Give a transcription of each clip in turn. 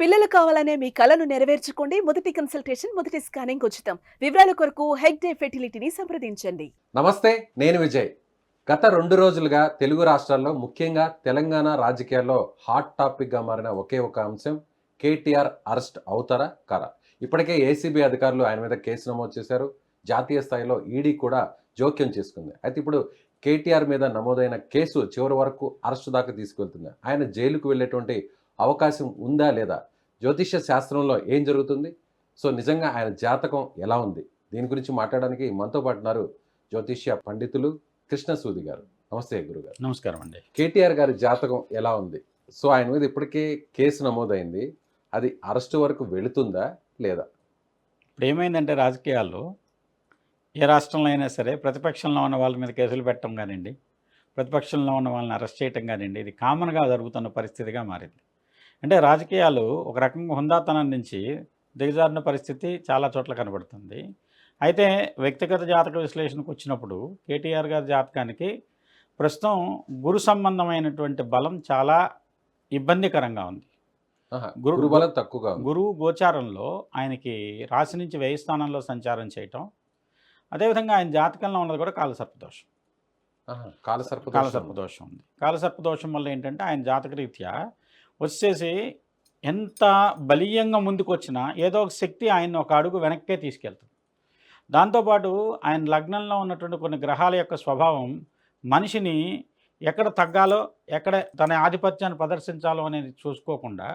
పిల్లలు కావాలనే మీ కలను నెరవేర్చుకోండి. మొదటి కన్సల్టేషన్ మొదటి స్కానింగ్ ఉచితం. వివరాల కొరకు హెగ్ డే ఫెర్టిలిటీని సంప్రదించండి. నమస్తే నేను విజయ్. గత రెండు రోజులుగా తెలుగు రాష్ట్రాల్లో ముఖ్యంగా తెలంగాణ రాజకీయాల్లో హాట్ టాపిక్గా మారిన ఒకే ఒక అంశం కేటీఆర్ అరెస్ట్ అవుతారా కారా? ఇప్పటికే ఏసీబీ అధికారులు ఆయన మీద కేసు నమోదు చేశారు. జాతీయ స్థాయిలో ఈడీ కూడా జోక్యం చేసుకుంది. అయితే ఇప్పుడు కేటీఆర్ మీద నమోదైన కేసు చివరి వరకు అరెస్టు దాకా తీసుకెళ్తుంది. ఆయన జైలుకు వెళ్ళేటువంటి అవకాశం ఉందా లేదా? జ్యోతిష్య శాస్త్రంలో ఏం జరుగుతుంది? సో నిజంగా ఆయన జాతకం ఎలా ఉంది? దీని గురించి మాట్లాడడానికి మనతో పాటు ఉన్నారు జ్యోతిష్య పండితులు కృష్ణసూది గారు. నమస్తే గురుగారు. నమస్కారం అండి. కేటీఆర్ గారి జాతకం ఎలా ఉంది? సో ఆయన మీద ఇప్పటికే కేసు నమోదైంది. అది అరెస్టు వరకు వెళుతుందా లేదా? ఇప్పుడు ఏమైందంటే రాజకీయాల్లో ఏ రాష్ట్రంలో అయినా సరే ప్రతిపక్షంలో ఉన్న వాళ్ళ మీద కేసులు పెట్టడం కానివ్వండి ప్రతిపక్షంలో ఉన్న వాళ్ళని అరెస్ట్ చేయటం కానివ్వండి ఇది కామన్గా జరుగుతున్న పరిస్థితిగా మారింది. అంటే రాజకీయాలు ఒక రకంగా హుందాతనం నుంచి దిగజారిన పరిస్థితి చాలా చోట్ల కనబడుతుంది. అయితే వ్యక్తిగత జాతక విశ్లేషణకు వచ్చినప్పుడు కేటీఆర్ గారి జాతకానికి ప్రస్తుతం గురు సంబంధమైనటువంటి బలం చాలా ఇబ్బందికరంగా ఉంది. గురు- గురుబలం తక్కువగా గురువు గోచారంలో ఆయనకి రాశి నుంచి వ్యయ స్థానంలో సంచారం చేయటం అదేవిధంగా ఆయన జాతకంలో ఉన్నది కూడా కాలసర్పదోషం. కాలసర్ప. కాలసర్పదోషం ఉంది. కాలసర్పదోషం వల్ల ఏంటంటే ఆయన జాతక రీత్యా వచ్చేసి ఎంత బలీయంగా ముందుకు వచ్చినా ఏదో ఒక శక్తి ఆయన ఒక అడుగు వెనక్కే తీసుకెళ్తుంది. దాంతోపాటు ఆయన లగ్నంలో ఉన్నటువంటి కొన్ని గ్రహాల యొక్క స్వభావం మనిషిని ఎక్కడ తగ్గాలో ఎక్కడ తన ఆధిపత్యాన్ని ప్రదర్శించాలో అనేది చూసుకోకుండా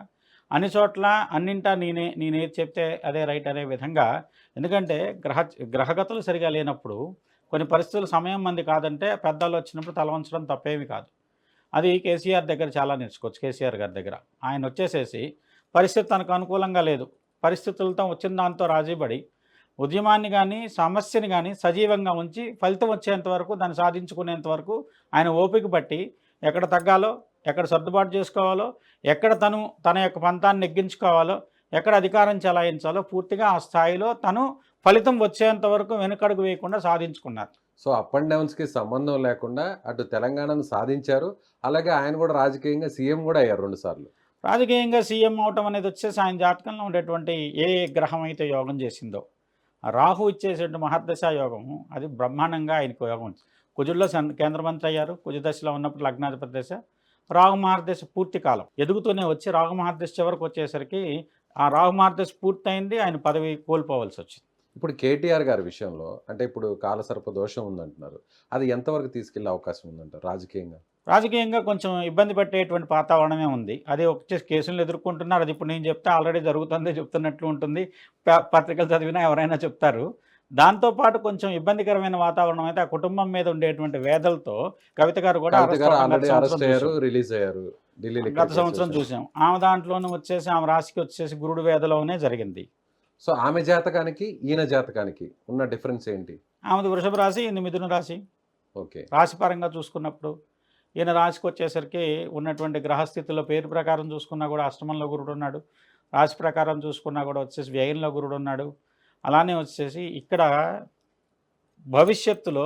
అన్ని చోట్ల అన్నింటా నేనే నేనేది చెప్తే అదే రైట్ అనే విధంగా ఎందుకంటే గ్రహ గ్రహగతులు సరిగా లేనప్పుడు కొన్ని పరిస్థితులు సమయం మంది కాదంటే పెద్దలు వచ్చినప్పుడు తల వంచడం తప్పేమీ కాదు. అది కేసీఆర్ దగ్గర చాలా నేర్చుకోవచ్చు కేసీఆర్ గారి దగ్గర. ఆయన వచ్చేసేసి పరిస్థితి తనకు అనుకూలంగా లేదు. పరిస్థితులతో వచ్చిన దాంతో రాజీపడి ఉద్యమాన్ని కానీ సమస్యని కానీ సజీవంగా ఉంచి ఫలితం వచ్చేంత వరకు దాన్ని సాధించుకునేంత వరకు ఆయన ఓపిక పట్టి ఎక్కడ తగ్గాలో ఎక్కడ సర్దుబాటు చేసుకోవాలో ఎక్కడ తను తన యొక్క పంతాన్ని నెగ్గించుకోవాలో ఎక్కడ అధికారం చెలాయించాలో పూర్తిగా ఆ స్థాయిలో తను ఫలితం వచ్చేంత వరకు వెనుకడుగు వేయకుండా సాధించుకున్నారు. సో అప్ అండ్ డౌన్స్కి సంబంధం లేకుండా అటు తెలంగాణను సాధించారు. అలాగే ఆయన కూడా రాజకీయంగా సీఎం కూడా అయ్యారు రెండుసార్లు రాజకీయంగా సీఎం అవటం అనేది వచ్చేసి ఆయన జాతకంలో ఉండేటువంటి ఏ గ్రహం అయితే యోగం చేసిందో రాహు ఇచ్చేసేటువంటి మహర్దశ యోగం అది బ్రహ్మాండంగా ఆయనకు యోగం కుజుల్లో సన్- కేంద్ర మంత్రి అయ్యారు కుజ దశలో ఉన్నప్పుడు లగ్నాధిపతి దశ. రాహు మహర్దశ పూర్తి కాలం ఎదుగుతూనే వచ్చి రాహు మహర్దశ చివరికి వచ్చేసరికి ఆ రాహు మహర్దశ పూర్తయింది ఆయన పదవి కోల్పోవలసి వచ్చింది. ఇప్పుడు కేటీఆర్ గారి విషయంలో అంటే ఇప్పుడు కాలసర్ప దోషం ఉందంటున్నారు. అది ఎంతవరకు తీసుకెళ్ళే అవకాశం ఉందంటారు రాజకీయంగా? రాజకీయంగా కొంచెం ఇబ్బంది పెట్టేటువంటి వాతావరణమే ఉంది. అది వచ్చేసి కేసులు ఎదుర్కొంటున్నారు. అది ఇప్పుడు నేను చెప్తే ఆల్రెడీ జరుగుతుంది చెప్తున్నట్లు ఉంటుంది. పత్రికలు చదివినా ఎవరైనా చెప్తారు. దాంతోపాటు కొంచెం ఇబ్బందికరమైన వాతావరణం అయితే ఆ కుటుంబం మీద ఉండేటువంటి వేదలతో కవిత గారు కూడా. రిలీజ్ అయ్యారు గత సంవత్సరం చూసాం. ఆమె దాంట్లోనూ వచ్చేసి ఆమె రాశికి వచ్చేసి గురుడు వేదలోనే జరిగింది. సో ఆమె జాతకానికి ఈయన జాతకానికి ఉన్న డిఫరెన్స్ ఏంటి? ఆమెది వృషభ రాశి ఈయన మిథున రాశి. ఓకే. రాశి పరంగా చూసుకున్నప్పుడు ఈయన రాశికి వచ్చేసరికి ఉన్నటువంటి గ్రహస్థితిలో పేరు ప్రకారం చూసుకున్నా కూడా అష్టమంలో గురుడు ఉన్నాడు. రాశి ప్రకారం చూసుకున్నా కూడా వచ్చేసి వ్యయంలో గురుడు ఉన్నాడు. అలానే వచ్చేసి ఇక్కడ భవిష్యత్తులో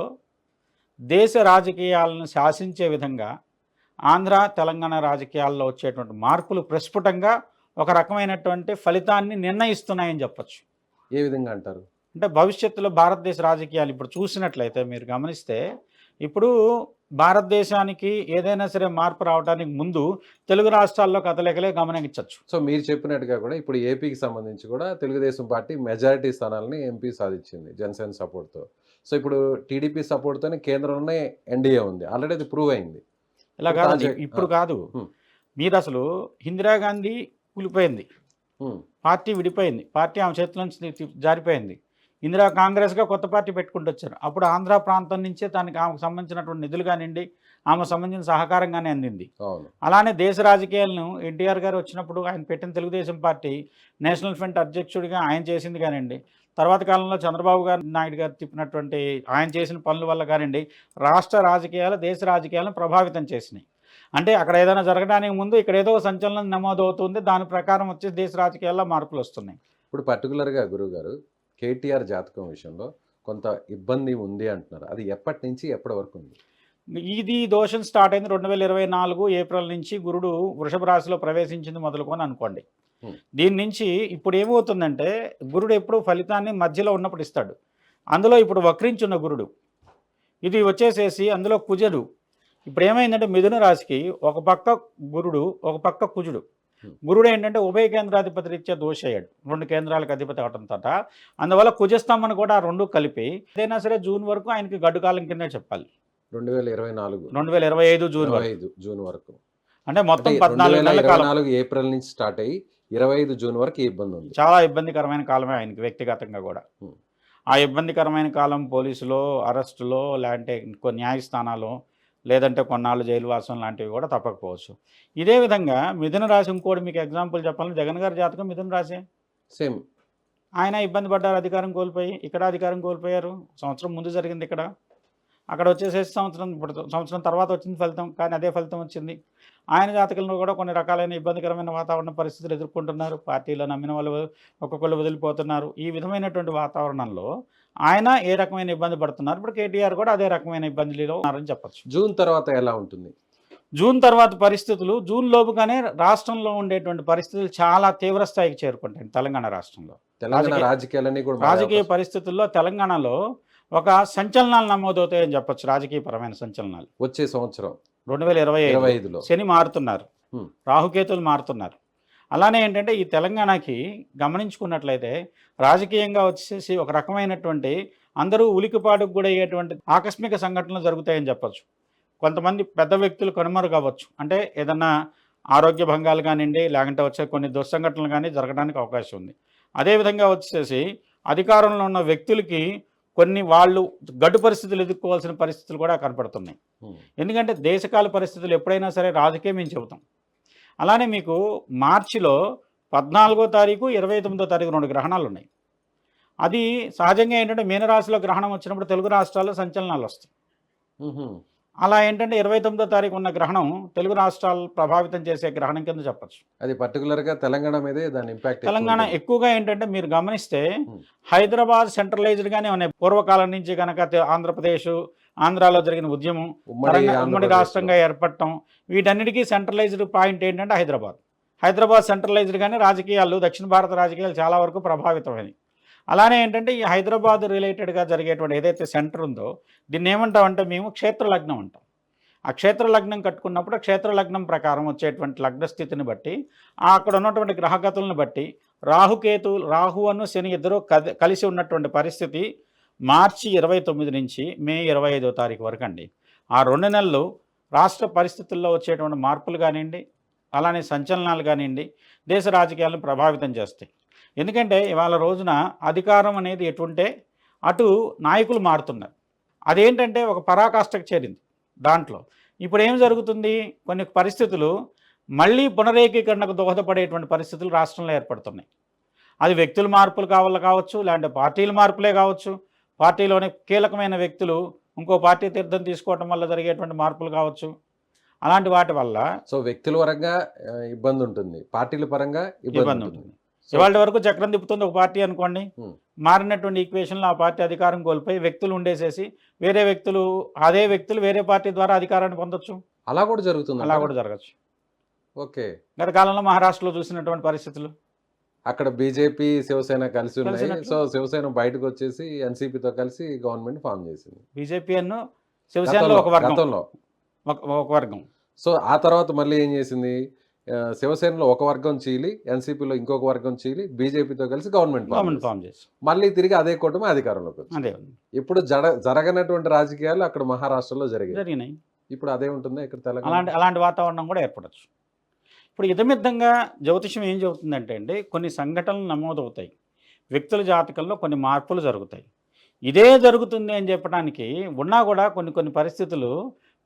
దేశ రాజకీయాలను శాసించే విధంగా ఆంధ్ర తెలంగాణ రాజకీయాల్లో వచ్చేటువంటి మార్పులు ప్రస్ఫుటంగా ఒక రకమైనటువంటి ఫలితాన్ని నిర్ణయిస్తున్నాయని చెప్పొచ్చు. ఏ విధంగా అంటారు? అంటే భవిష్యత్తులో భారతదేశ రాజకీయాలు ఇప్పుడు చూసినట్లయితే మీరు గమనిస్తే ఇప్పుడు భారతదేశానికి ఏదైనా సరే మార్పు రావడానికి ముందు తెలుగు రాష్ట్రాల్లో కథలేకలే గమనించవచ్చు సో మీరు చెప్పినట్టుగా కూడా ఇప్పుడు ఏపీకి సంబంధించి కూడా తెలుగుదేశం పార్టీ మెజారిటీ స్థానాలని ఎంపీ సాధించింది జనసేన సపోర్ట్తో. సో ఇప్పుడు టీడీపీ సపోర్ట్తోనే కేంద్రంలోనే ఎన్డీఏ ఉంది. ఆల్రెడీ అది ప్రూవ్ అయింది. ఇలా తాజా- ఇప్పుడు. కాదు. మీరు అసలు ఇందిరాగాంధీ కూలిపోయింది. పార్టీ విడిపోయింది. పార్టీ ఆమె చేతుల నుంచి జారిపోయింది. ఇందిరా కాంగ్రెస్గా కొత్త పార్టీ పెట్టుకుంటూ వచ్చారు అప్పుడు ఆంధ్ర ప్రాంతం నుంచే తనకి ఆమెకు సంబంధించినటువంటి నిధులు కానివ్వండి ఆమెకు సంబంధించిన సహకారంగానే అందింది. అలానే దేశ రాజకీయాలను ఎన్టీఆర్ గారు వచ్చినప్పుడు ఆయన పెట్టిన తెలుగుదేశం పార్టీ నేషనల్ ఫ్రంట్ అధ్యక్షుడిగా ఆయన చేసింది కానివ్వండి తర్వాత కాలంలో చంద్రబాబు గారు నాయుడు గారు తిప్పినటువంటి ఆయన చేసిన పనుల వల్ల కానివ్వండి రాష్ట్ర రాజకీయాలు దేశ రాజకీయాలను ప్రభావితం చేసినాయి. అంటే అక్కడ ఏదైనా జరగడానికి ముందు ఇక్కడ ఏదో సంచలనం నమోదవుతుంది. దాని ప్రకారం వచ్చి దేశ రాజకీయాల్లో మార్పులు వస్తున్నాయి. ఇప్పుడు పర్టికులర్గా గురువు గారు కేటీఆర్ జాతకం విషయంలో కొంత ఇబ్బంది ఉంది అంటున్నారు. అది ఎప్పటి నుంచి ఎప్పటి వరకు ఉంది? ఇది దోషం స్టార్ట్ అయింది రెండు వేల ఇరవై నాలుగు ఏప్రిల్ నుంచి గురుడు వృషభ రాశిలో ప్రవేశించింది మొదలుకొని అనుకోండి. దీని నుంచి ఇప్పుడు ఏమవుతుందంటే గురుడు ఎప్పుడు ఫలితాన్ని మధ్యలో ఉన్నప్పుడు ఇస్తాడు. అందులో ఇప్పుడు వక్రించున్న గురుడు. ఇది వచ్చేసేసి అందులో కుజుడు. ఇప్పుడు ఏమైందంటే మిథున రాశికి ఒక పక్క గురుడు ఒక పక్క కుజుడు. గురుడు ఏంటంటే ఉభయ కేంద్రాధిపతి రీత్యా దోషయ్యాడు. రెండు కేంద్రాలకు అధిపతి అవడంతో అందువల్ల కుజస్తంభన కూడా ఆ రెండు కలిపి ఏదైనా సరే జూన్ వరకు ఆయనకి గడ్డు కాలం కిందే చెప్పాలి. రెండు వేల ఇరవై నాలుగు. రెండు వేల ఇరవై ఐదు జూన్ ఐదు జూన్ వరకు. అంటే మొత్తం పద్నాలుగు నెలల కాలం. ఏప్రిల్ నుంచి స్టార్ట్ అయ్యి ఇరవై ఐదు జూన్ వరకు ఇబ్బంది ఉంది. చాలా ఇబ్బందికరమైన కాలమే ఆయనకి వ్యక్తిగతంగా కూడా. ఆ ఇబ్బందికరమైన కాలం పోలీసులో అరెస్టులో లేదంటే ఇంకో న్యాయస్థానాలు లేదంటే కొన్నాళ్ళు జైలు వాసం లాంటివి కూడా తప్పకపోవచ్చు. ఇదే విధంగా మిథున రాశి ఇంకోటి మీకు ఎగ్జాంపుల్ చెప్పాలంటే జగన్ గారి జాతకం మిథున రాశి. సేమ్. ఆయన ఇబ్బంది పడ్డారు అధికారం కోల్పోయి ఇక్కడ అధికారం కోల్పోయారు సంవత్సరం ముందు జరిగింది ఇక్కడ. అక్కడ వచ్చేసేసి సంవత్సరం ఇప్పుడు సంవత్సరం తర్వాత వచ్చింది ఫలితం కానీ అదే ఫలితం వచ్చింది. ఆయన జాతకంలో కూడా కొన్ని రకాలైన ఇబ్బందికరమైన వాతావరణ పరిస్థితులు ఎదుర్కొంటున్నారు. పార్టీలో నమ్మిన వాళ్ళు ఒక్కొక్కళ్ళు వదిలిపోతున్నారు. ఈ విధమైనటువంటి వాతావరణంలో ఆయన ఏ రకమైన ఇబ్బంది పడుతున్నారు? ఇప్పుడు కేటీఆర్ కూడా అదే రకమైన ఇబ్బందులలో ఉన్నారని చెప్పచ్చు. జూన్ తర్వాత ఎలా ఉంటుంది? జూన్ తర్వాత పరిస్థితులు జూన్ లోపుగానే రాష్ట్రంలో ఉండేటువంటి పరిస్థితులు చాలా తీవ్ర స్థాయికి చేరుకుంటాయి తెలంగాణ రాష్ట్రంలో. తెలంగాణ రాజకీయాలన్నీ కూడా రాజకీయ పరిస్థితుల్లో తెలంగాణలో ఒక సంచలనాలు నమోదవుతాయని చెప్పొచ్చు రాజకీయపరమైన సంచలనాలు. వచ్చే సంవత్సరం రెండు వేల ఇరవై ఇరవై ఐదు ఐదులో. శని మారుతున్నారు. రాహుకేతులు మారుతున్నారు. అలానే ఏంటంటే ఈ తెలంగాణకి గమనించుకున్నట్లయితే రాజకీయంగా వచ్చేసి ఒక రకమైనటువంటి అందరూ ఉలికిపాటుకు కూడా అయ్యేటువంటి ఆకస్మిక సంఘటనలు జరుగుతాయని చెప్పొచ్చు. కొంతమంది పెద్ద వ్యక్తులు కనుమరుగవచ్చు అంటే ఏదన్నా ఆరోగ్య భంగాలు కానివ్వండి లేకుంటే వచ్చే కొన్ని దుస్సంఘటనలు కానీ జరగడానికి అవకాశం ఉంది. అదేవిధంగా వచ్చేసి అధికారంలో ఉన్న వ్యక్తులకి కొన్ని వాళ్ళు గడ్డు పరిస్థితులు ఎదుర్కోవాల్సిన పరిస్థితులు కూడా కనపడుతున్నాయి. ఎందుకంటే దేశకాల పరిస్థితులు ఎప్పుడైనా సరే రాజకీయం మేము చెబుతాం. అలానే మీకు మార్చిలో పద్నాలుగో తారీఖు ఇరవై తొమ్మిదో తారీఖు రెండు గ్రహణాలు ఉన్నాయి అది సహజంగా ఏంటంటే మీనరాశిలో గ్రహణం వచ్చినప్పుడు తెలుగు రాష్ట్రాల్లో సంచలనాలు వస్తాయి. అలా ఏంటంటే ఇరవై తొమ్మిదో తారీఖు ఉన్న గ్రహణం తెలుగు రాష్ట్రాలు ప్రభావితం చేసే గ్రహణం కింద చెప్పచ్చు. అది పర్టికులర్గా తెలంగాణ మీదే దాని ఇంపాక్ట్ తెలంగాణ ఎక్కువగా ఏంటంటే మీరు గమనిస్తే. హైదరాబాద్ సెంట్రలైజ్డ్గానే ఉన్నాయి. పూర్వకాలం నుంచి కనుక ఆంధ్రప్రదేశ్ ఆంధ్రాలో జరిగిన ఉద్యమం ఉమ్మడి. రాష్ట్రంగా ఏర్పడటం వీటన్నిటికీ సెంట్రలైజ్డ్ పాయింట్ ఏంటంటే హైదరాబాద్. హైదరాబాద్ సెంట్రలైజ్డ్గానే రాజకీయాలు దక్షిణ భారత రాజకీయాలు చాలా వరకు ప్రభావితమైనవి. అలానే ఏంటంటే ఈ హైదరాబాద్ రిలేటెడ్గా జరిగేటువంటి ఏదైతే సెంటర్ ఉందో దీన్ని ఏమంటామంటే మేము క్షేత్ర లగ్నం అంటాం. ఆ క్షేత్ర లగ్నం కట్టుకున్నప్పుడు ఆ క్షేత్ర లగ్నం ప్రకారం వచ్చేటువంటి లగ్న స్థితిని బట్టి ఆ అక్కడ ఉన్నటువంటి గ్రహగతులను బట్టి రాహుకేతు రాహు అను శని ఇద్దరు కలిసి ఉన్నటువంటి పరిస్థితి మార్చి ఇరవై తొమ్మిది నుంచి మే ఇరవై ఐదో తారీఖు వరకు అండి. ఆ రెండు నెలలు రాష్ట్ర పరిస్థితుల్లో వచ్చేటువంటి మార్పులు కానివ్వండి అలానే సంచలనాలు కానివ్వండి దేశ రాజకీయాలను ప్రభావితం చేస్తాయి. ఎందుకంటే ఇవాళ రోజున అధికారం అనేది ఎటుంటే అటు నాయకులు మారుతున్నారు. అదేంటంటే ఒక పరాకాష్ఠకు చేరింది దాంట్లో. ఇప్పుడు ఏం జరుగుతుంది? కొన్ని పరిస్థితులు మళ్ళీ పునరేకీకరణకు దోహదపడేటువంటి పరిస్థితులు రాష్ట్రంలో ఏర్పడుతున్నాయి. అది వ్యక్తుల మార్పులు కావాలి కావచ్చు లేదంటే పార్టీల మార్పులే కావచ్చు పార్టీలోని కీలకమైన వ్యక్తులు ఇంకో పార్టీ తీర్థం తీసుకోవటం వల్ల జరిగేటువంటి మార్పులు కావచ్చు. అలాంటి వాటి వల్ల సో వ్యక్తుల పరంగా ఇబ్బంది ఉంటుంది. పార్టీల పరంగా ఇబ్బంది ఉంటుంది. ఇవాళ వరకు చక్రం తిప్పుతుంది ఒక పార్టీ అనుకోండి. మారినటువంటి ఈక్వేషన్లో ఆ పార్టీ అధికారం కోల్పోయి వ్యక్తులు ఉండేసేసి వేరే వ్యక్తులు అదే వ్యక్తులు వేరే పార్టీ ద్వారా అధికారాన్ని పొందొచ్చు? అలా కూడా జరుగుతుంది అలా కూడా జరగచ్చు. ఓకే. గత కాలంలో మహారాష్ట్రలో చూసినటువంటి పరిస్థితులు? అక్కడ బీజేపీ శివసేన కలిసి ఉన్నాయి. సో శివసేన బయటకు వచ్చేసి ఎన్సీపీతో కలిసి గవర్నమెంట్ ఫామ్ చేసింది. బీజేపీ అನ್ನು శివసేనలో ఒక వర్గం. గతంలో. ఒక వర్గం. సో ఆ తర్వాత మళ్ళీ ఏం చేసింది? శివసేనలో ఒక వర్గం చీలి ఎన్సీపీలో ఇంకొక వర్గం చీలి బీజేపీతో కలిసి గవర్నమెంట్ ఫామ్ గవర్నమెంట్ చేసింది. ఫామ్ చేసి మళ్ళీ తిరిగి అదే కూటమి అధికారంలోకి అదే ఇప్పుడు జర జరగనటువంటి రాజకీయాలు అక్కడ మహారాష్ట్రలో జరిగాయి. జరిగినాయి. ఇప్పుడు అదే ఉంటుందా ఇక్కడ తెలంగాణ? అలాంటి అలాంటి వాతావరణం కూడా ఏర్పడచ్చు. ఇప్పుడు ఇదమిద్దంగా జ్యోతిషం ఏం చెబుతుందంటే అండి కొన్ని సంఘటనలు నమోదవుతాయి. వ్యక్తుల జాతకంలో కొన్ని మార్పులు జరుగుతాయి. ఇదే జరుగుతుంది అని చెప్పడానికి ఉన్నా కూడా కొన్ని కొన్ని పరిస్థితులు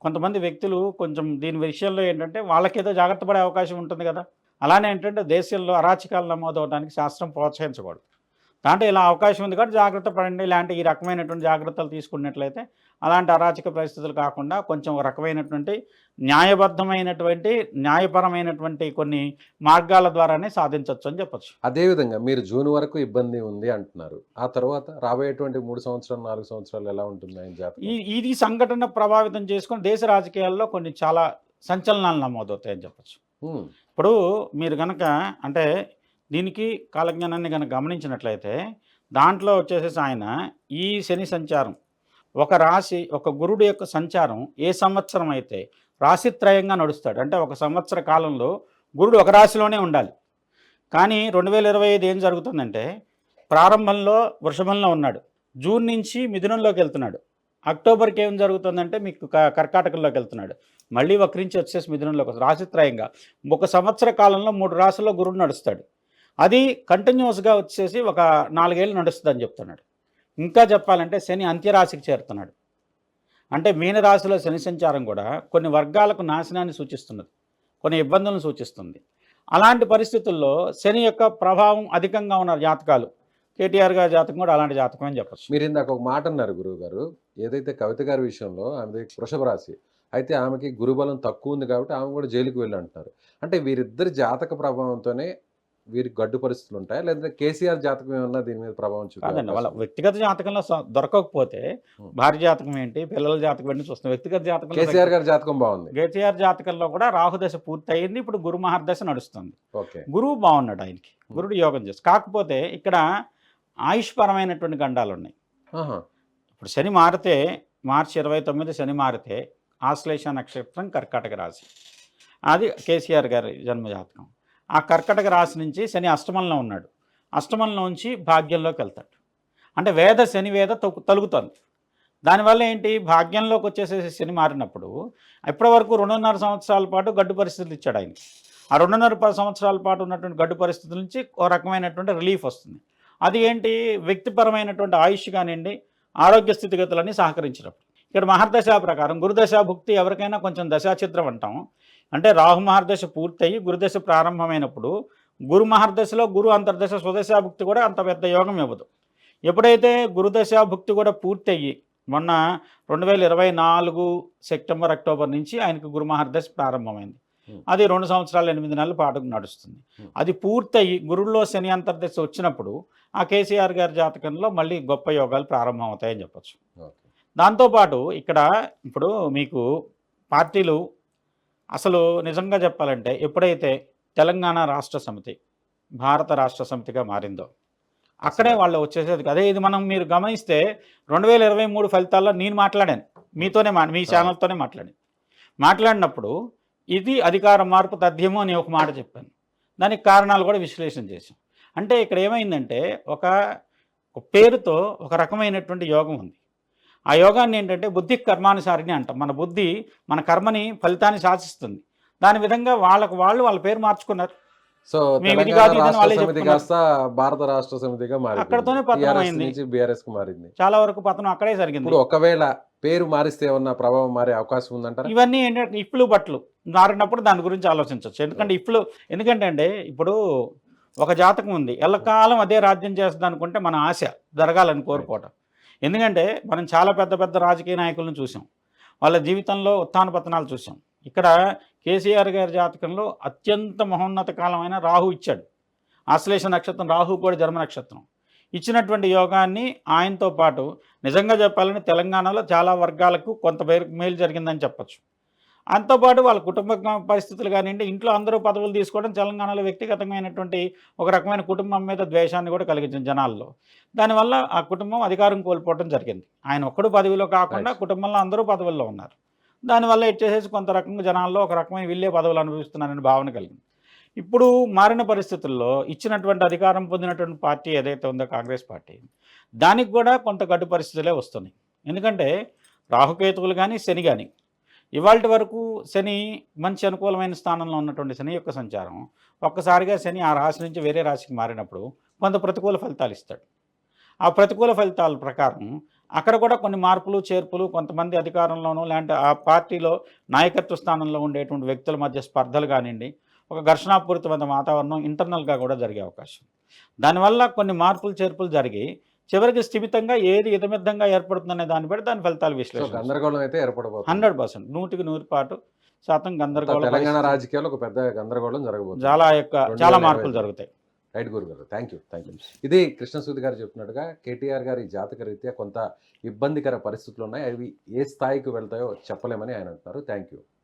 కొంతమంది వ్యక్తులు కొంచెం దీని విషయంలో ఏంటంటే వాళ్ళకేదో జాగ్రత్త పడే అవకాశం ఉంటుంది కదా. అలానే ఏంటంటే దేశంలో అరాచకాలు నమోదవడానికి శాస్త్రం ప్రోత్సహించకూడదు. దాంట్లో ఇలా అవకాశం ఉంది కాబట్టి జాగ్రత్త పడండి. ఇలాంటి ఈ రకమైనటువంటి జాగ్రత్తలు తీసుకున్నట్లయితే అలాంటి అరాచక పరిస్థితులు కాకుండా కొంచెం రకమైనటువంటి న్యాయబద్ధమైనటువంటి న్యాయపరమైనటువంటి కొన్ని మార్గాల ద్వారానే సాధించవచ్చు అని చెప్పొచ్చు. అదేవిధంగా మీరు జూన్ వరకు ఇబ్బంది ఉంది అంటున్నారు. ఆ తర్వాత రాబోయేటువంటి మూడు సంవత్సరాలు నాలుగు సంవత్సరాలు ఎలా ఉంటుంది ఆయన జాతకం? ఇది సంఘటన ప్రభావితం చేసుకొని దేశ రాజకీయాల్లో కొన్ని చాలా సంచలనాలు నమోదవుతాయని చెప్పొచ్చు. ఇప్పుడు మీరు కనుక అంటే దీనికి కాలజ్ఞానాన్ని కనుక గమనించినట్లయితే దాంట్లో వచ్చేసేసి ఆయన ఈ శని సంచారం ఒక రాశి ఒక గురుడు యొక్క సంచారం ఏ సంవత్సరం అయితే రాశిత్రయంగా నడుస్తాడు. అంటే ఒక సంవత్సర కాలంలో గురుడు ఒక రాశిలోనే ఉండాలి. కానీ రెండు వేల ఇరవై ఐదు ఏం జరుగుతుందంటే ప్రారంభంలో వృషభంలో ఉన్నాడు. జూన్ నుంచి మిథునంలోకి వెళ్తున్నాడు. అక్టోబర్కి ఏం జరుగుతుందంటే మీకు క- కర్కాటకంలోకి వెళ్తున్నాడు. మళ్ళీ వక్రించి వచ్చేసి మిథునంలోకి రాశిత్రయంగా. ఒక సంవత్సర కాలంలో మూడు రాశుల్లో గురుడు నడుస్తాడు. అది కంటిన్యూస్గా వచ్చేసి ఒక నాలుగేళ్ళు నడుస్తుందని చెప్తున్నాడు. ఇంకా చెప్పాలంటే శని అంత్యరాశికి చేరుతున్నాడు. అంటే మీనరాశిలో శని సంచారం కూడా కొన్ని వర్గాలకు నాశనాన్ని సూచిస్తున్నది. కొన్ని ఇబ్బందులను సూచిస్తుంది. అలాంటి పరిస్థితుల్లో శని యొక్క ప్రభావం అధికంగా ఉన్న జాతకాలు. కేటీఆర్ గారి జాతకం కూడా అలాంటి జాతకం అని చెప్పచ్చు. మీరు ఇందాక ఒక మాట అన్నారు గురువు గారు ఏదైతే కవిత గారి విషయంలో ఆమెది వృషభ రాశి అయితే ఆమెకి గురుబలం తక్కువ ఉంది కాబట్టి ఆమె కూడా జైలుకి వెళ్ళి అంటున్నారు. అంటే వీరిద్దరి జాతక ప్రభావంతోనే వీరికి గడ్డు పరిస్థితులు ఉంటాయి లేదంటే కేసీఆర్ జాతకం ఏమన్నా దీని మీద ప్రభావం కాదండి వాళ్ళ వ్యక్తిగత జాతకంలో దొరకకపోతే. భార్య జాతకం ఏంటి పిల్లల జాతకం ఏంటి చూస్తాం వ్యక్తిగత జాతకంలో కేసీఆర్ గారి జాతకం బాగుంది. కేటీఆర్ జాతకంలో కూడా రాహుదశ పూర్తయింది ఇప్పుడు గురు మహర్దశ నడుస్తుంది. ఓకే. గురువు బాగున్నాడు ఆయనకి. గురుడు యోగం చేసి కాకపోతే ఇక్కడ ఆయుష్పరమైనటువంటి గండాలు ఉన్నాయి. ఇప్పుడు శని మారితే మార్చి ఇరవై తొమ్మిది శని మారితే ఆశ్లేష నక్షత్రం కర్కాటక రాశి. అది కేసీఆర్ గారి జన్మజాతకం. ఆ కర్కటక రాశి నుంచి శని అష్టమంలో ఉన్నాడు. అష్టమంలోంచి భాగ్యంలోకి వెళ్తాడు. అంటే వేద శని వేద తొ- దానివల్ల ఏంటి? భాగ్యంలోకి వచ్చేసేసి శని మారినప్పుడు ఇప్పటి వరకు రెండున్నర సంవత్సరాల పాటు గడ్డు పరిస్థితులు ఇచ్చాడు ఆయన. ఆ రెండున్నర పది సంవత్సరాల పాటు ఉన్నటువంటి గడ్డు పరిస్థితుల నుంచి ఓ రకమైనటువంటి రిలీఫ్ వస్తుంది. అది ఏంటి? వ్యక్తిపరమైనటువంటి ఆయుష్ కానివ్వండి ఆరోగ్య స్థితిగతులన్నీ సహకరించినప్పుడు. ఇక్కడ మహర్దశ ప్రకారం గురుదశ భుక్తి ఎవరికైనా కొంచెం దశాచిత్రం అంటాం అంటే రాహు మహర్దశ పూర్తయి గురుదశ ప్రారంభమైనప్పుడు గురు మహర్దశలో గురు అంతర్దశ స్వదశ భుక్తి కూడా అంత పెద్ద యోగం ఇవ్వదు. ఎప్పుడైతే గురుదశ భుక్తి కూడా పూర్తయ్యి మొన్న రెండు వేల ఇరవై నాలుగు సెప్టెంబర్ అక్టోబర్ నుంచి ఆయనకు గురు మహర్దశ ప్రారంభమైంది. అది రెండు సంవత్సరాలు ఎనిమిది నెలల పాటు నడుస్తుంది. అది పూర్తయి గురుల్లో శని అంతర్దశ వచ్చినప్పుడు ఆ కేసీఆర్ గారి జాతకంలో మళ్ళీ గొప్ప యోగాలు ప్రారంభం అవుతాయని చెప్పచ్చు దాంతోపాటు ఇక్కడ ఇప్పుడు మీకు పార్టీలు అసలు నిజంగా చెప్పాలంటే ఎప్పుడైతే తెలంగాణ రాష్ట్ర సమితి భారత రాష్ట్ర సమితిగా మారిందో అక్కడే వాళ్ళు వచ్చేసేది అదే ఇది మనం మీరు గమనిస్తే రెండు వేల ఇరవై మూడు ఫలితాల్లో నేను మాట్లాడాను. మీతోనే మా మీ ఛానల్తోనే మాట్లాడాను. మాట్లాడినప్పుడు ఇది అధికార మార్పు తథ్యము అని ఒక మాట చెప్పాను. దానికి కారణాలు కూడా విశ్లేషణ చేశాం అంటే ఇక్కడ ఏమైందంటే ఒక ఒక పేరుతో ఒక రకమైనటువంటి యోగం ఉంది. ఆ యోగాన్ని ఏంటంటే బుద్ధి కర్మానుసారిని అంటాం. మన బుద్ధి మన కర్మని ఫలితాన్ని శాసిస్తుంది దాని విధంగా వాళ్ళకు వాళ్ళు వాళ్ళ పేరు మార్చుకున్నారు. సో సమితి. కాస్త భారత రాష్ట్ర సమితిగా మారింది. అక్కడతోనే పతనం అయింది. బీఆర్ఎస్కు మారింది. చాలా వరకు పతనం అక్కడే జరిగింది. ఇప్పుడు ఒకవేళ పేరు మారిస్తే ఏమన్నా ప్రభావం మారే అవకాశం ఉందంటారా? ఇవన్నీ ఏంటంటే ఇప్పులు బట్టలు మారినప్పుడు దాని గురించి ఆలోచించవచ్చు. ఎందుకంటే ఇప్పులు ఎందుకంటే అండి ఇప్పుడు ఒక జాతకం ఉంది. ఎల్లకాలం అదే రాజ్యం చేస్తుంది అనుకుంటే మన ఆశ జరగాలని కోరుకోవటం. ఎందుకంటే మనం చాలా పెద్ద పెద్ద రాజకీయ నాయకులను చూసాం. వాళ్ళ జీవితంలో ఉత్థాన పతనాలు చూసాం. ఇక్కడ కేసీఆర్ గారి జాతకంలో అత్యంత మహోన్నత కాలమైన రాహు ఇచ్చాడు. ఆశ్లేష నక్షత్రం రాహు కూడా జన్మ నక్షత్రం. ఇచ్చినటువంటి యోగాన్ని ఆయనతో పాటు నిజంగా చెప్పాలని తెలంగాణలో చాలా వర్గాలకు కొంత మేలు జరిగిందని చెప్పొచ్చు. అంతోపాటు వాళ్ళ కుటుంబ పరిస్థితులు కానివ్వండి ఇంట్లో అందరూ పదవులు తీసుకోవడం తెలంగాణలో వ్యక్తిగతమైనటువంటి ఒక రకమైన కుటుంబం మీద ద్వేషాన్ని కూడా కలిగించింది జనాల్లో. దానివల్ల ఆ కుటుంబం అధికారం కోల్పోవడం జరిగింది. ఆయన ఒక్కడు పదవిలో కాకుండా. కుటుంబంలో అందరూ పదవుల్లో ఉన్నారు. దానివల్ల ఇచ్చేసేసి కొంత రకంగా జనాల్లో ఒక రకమైన వీళ్ళే పదవులు అనుభవిస్తున్నారనే భావన కలిగింది. ఇప్పుడు మారిన పరిస్థితుల్లో ఇచ్చినటువంటి అధికారం పొందినటువంటి పార్టీ ఏదైతే ఉందో కాంగ్రెస్ పార్టీ దానికి కూడా కొంత గడ్డు పరిస్థితులే వస్తున్నాయి. ఎందుకంటే రాహుకేతువులు కానీ శని కానీ ఇవాళ వరకు శని మంచి అనుకూలమైన స్థానంలో ఉన్నటువంటి శని యొక్క సంచారం. ఒక్కసారిగా శని ఆ రాశి నుంచి వేరే రాశికి మారినప్పుడు కొంత ప్రతికూల ఫలితాలు ఇస్తాడు. ఆ ప్రతికూల ఫలితాల ప్రకారం అక్కడ కూడా కొన్ని మార్పులు చేర్పులు కొంతమంది అధికారంలోనూ లేదంటే ఆ పార్టీలో నాయకత్వ స్థానంలో ఉండేటువంటి వ్యక్తుల మధ్య స్పర్ధలు కానివ్వండి ఒక ఘర్షణాపూరితమైన వాతావరణం ఇంటర్నల్గా కూడా జరిగే అవకాశం. దానివల్ల కొన్ని మార్పులు చేర్పులు జరిగి చివరికి స్థిమితంగా ఏది ఇతమిద్దంగా ఏర్పడుతుందనే దాన్ని బట్టి దాని ఫలితాలు విశ్లేషణ గందరగోళం అయితే ఏర్పడబోతుంది. Hundred percent. నూటికి నూరు పాటు శాతం గందరగోళ తెలంగాణ. రాజకీయాల్లో ఒక పెద్ద గందరగోళం జరగబోతుంది. చాలా యొక్క చాలా మార్పులు. జరుగుతాయి. రైట్ గురు గారు థ్యాంక్ యూ థ్యాంక్ యూ ఇది కృష్ణసూది గారు చెప్పినట్టుగా కేటీఆర్ గారి జాతక రీత్యా కొంత ఇబ్బందికర పరిస్థితులు ఉన్నాయి. అవి ఏ స్థాయికి వెళ్తాయో చెప్పలేమని ఆయన అంటున్నారు. Thank you